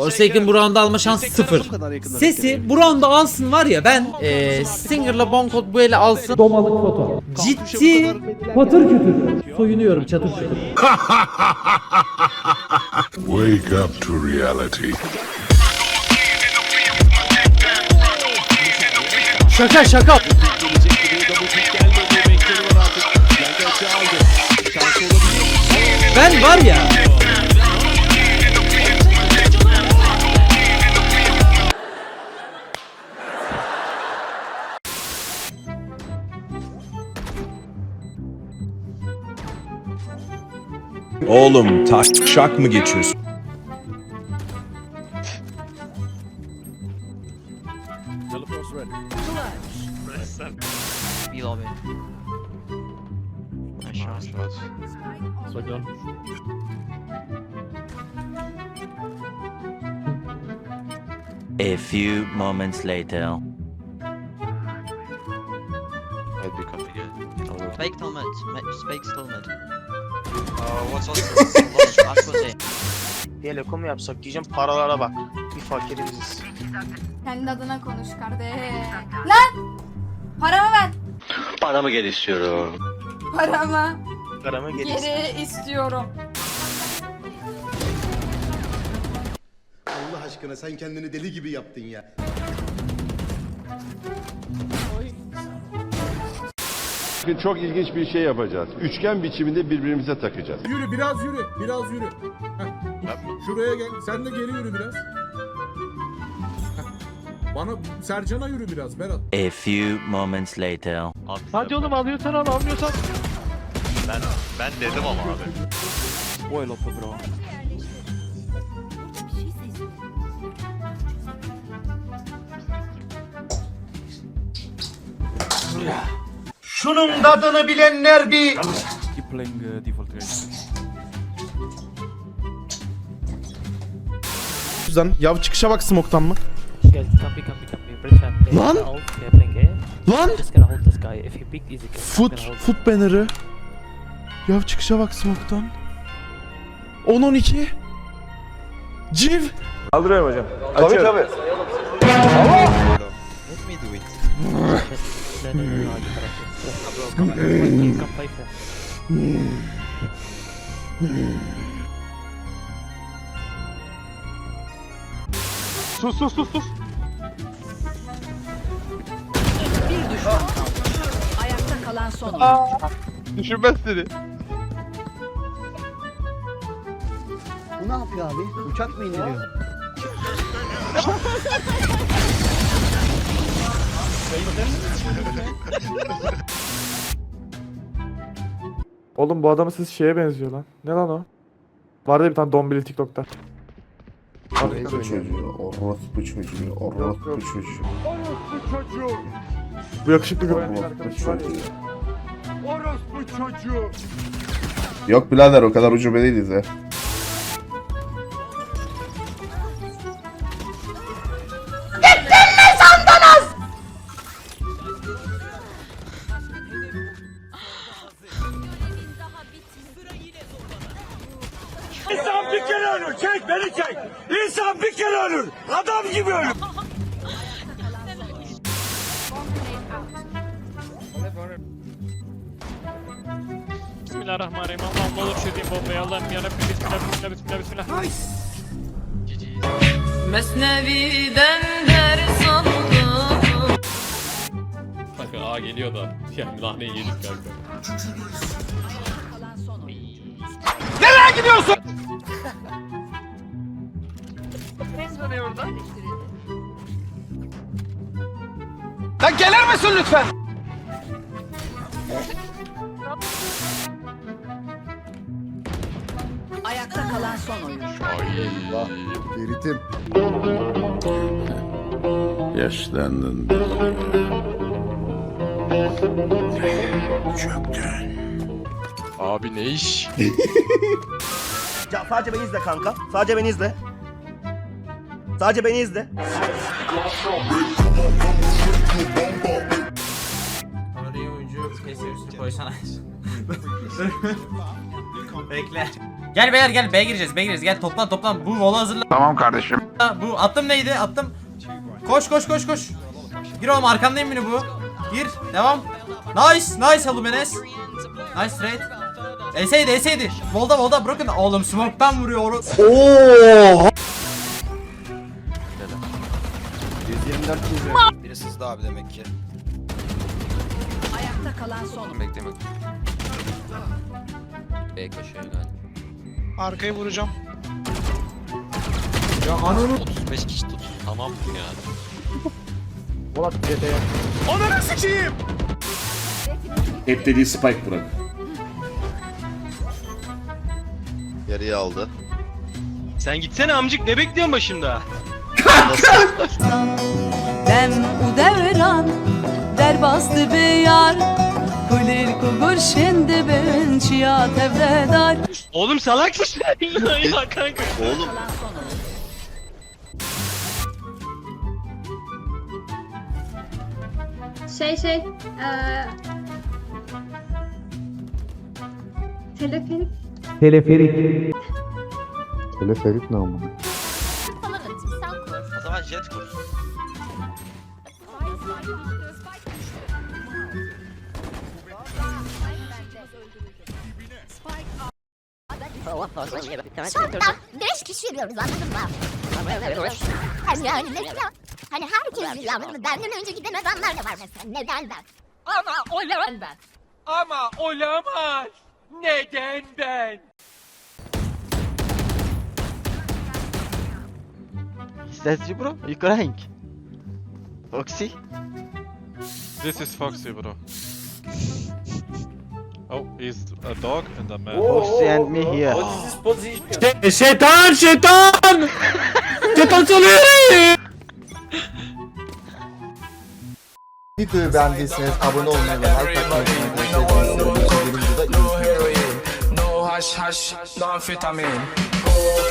Forsaken bu round'u alma şansı sıfır. Sesi bu round'u alsın var ya ben eee Stinger'la Bonkot bu ele alsın. Domalık foto. Ciddi patır kütür. Soyunuyorum çatır çatır. Wake up to reality. Şaka şaka. Ben var ya Oğlum tak şak mı geçiyorsun? Lobby. Aşağı. A few moments later. Spike still mid. Mi- Spike still mid. What's also? Mu yapsak diyeceğim paralara bak. Bir fakiri biziz. Kendi adına konuş kardeş. Lan! Paramı ver. Paramı geri istiyorum. Paramı Paramı gelirsin. geri istiyorum. Allah aşkına sen kendini deli gibi yaptın ya. Bugün çok ilginç bir şey yapacağız. Üçgen biçiminde birbirimize takacağız. Yürü biraz yürü. Biraz yürü. Heh. Şuraya gel. Sen de geri yürü biraz. Heh. Bana Sercan'a yürü biraz Berat. A few moments later. Hadi oğlum alıyorsan al almıyorsan. Ben ben dedim ama abi. Spoil opu bro. Şunun tadını bilenler bir... Keep playing uh, default range. Yüzden yav çıkışa bak smoke'tan mı? Lan! Lan! Foot, foot banner'ı. Yav çıkışa bak smoke'tan. 10-12. Civ. Kaldırıyorum hocam. Tabii tabii. Let me do it. Sus sus sus sus. Bir düşman kaldı. Ayakta kalan son oyuncu. Düşünmez seni. Bu ne yapıyor abi? Uçak mı indiriyor? Oğlum bu adamın sesi şeye benziyor lan. Ne lan o? Vardı bir tane dombili TikTok'ta. Orospu çocuğu, orospu çocuğu, orospu çocuğu. Bu yakışıklı güvenlik Orospu arkadaş var ya. çocuğu. Yok birader o kadar ucube değiliz ya. Ölür. Çek beni çek. İnsan bir kere ölür. Adam gibi ölür. Bismillahirrahmanirrahim. Allah'ım olur çözeyim bombayı. Allah'ım yarabbim. Bismillah, bismillah, bismillah, bismillah. Mesnevi'den ders aldım. Kanka A geliyor da. Yani nahneyi yedik kanka. Lan gelir misin lütfen? Ayakta kalan son oyuncu. Beritim. Yaşlandın. Abi ne iş? Ya sadece beni izle kanka. Sadece beni izle. Sadece beni izle. Oraya oyuncu kesin üstü koysana. Bekle. Gel beyler gel B gireceğiz B gireceğiz gel toplan toplan bu vola hazırla. Tamam kardeşim. Bu attım neydi? Attım. Koş koş koş koş. Gir oğlum arkandayım mini bu. Gir. Devam. Nice. Nice Alumenes. Nice trade. Eseydi eseydi. Volda volda bırakın. Oğlum smoke'tan vuruyor. oru- Biri sızdı abi demek ki. Ayakta kalan son. Bekleme. B koşuyor galiba. Arkayı vuracağım. 35 kişi tut. Tamam ya. Polat CT'ye. Hep dediği spike bırak. Yarıya aldı. Sen gitsene amcık ne bekliyorsun başımda? Dem u devran der bastı bir yar Kulir kubur şimdi ben çiya tevledar Oğlum salak mısın? ya kanka. Oğlum Şey şey eee Teleferik Teleferik. Teleferik ne ama? falan atayım sen kur O zaman jet kur. Şorttan 5 kişi yürüyoruz anladın mı? Hani yani mesela hani herkes yürüyor anladın mı? Benden önce giden adamlar da var mesela neden ben? Ama olamaz. Ama olamaz. Neden ben? That's you bro. You crying? Foxy? This is Foxy bro. Oh, he's a dog and a man. Foxy and me here. Şeytan şeytan. şeytan çalıyor. Videoyu beğendiyseniz abone olmayı ve like atmayı unutmayın. Hash hash, no amphetamine.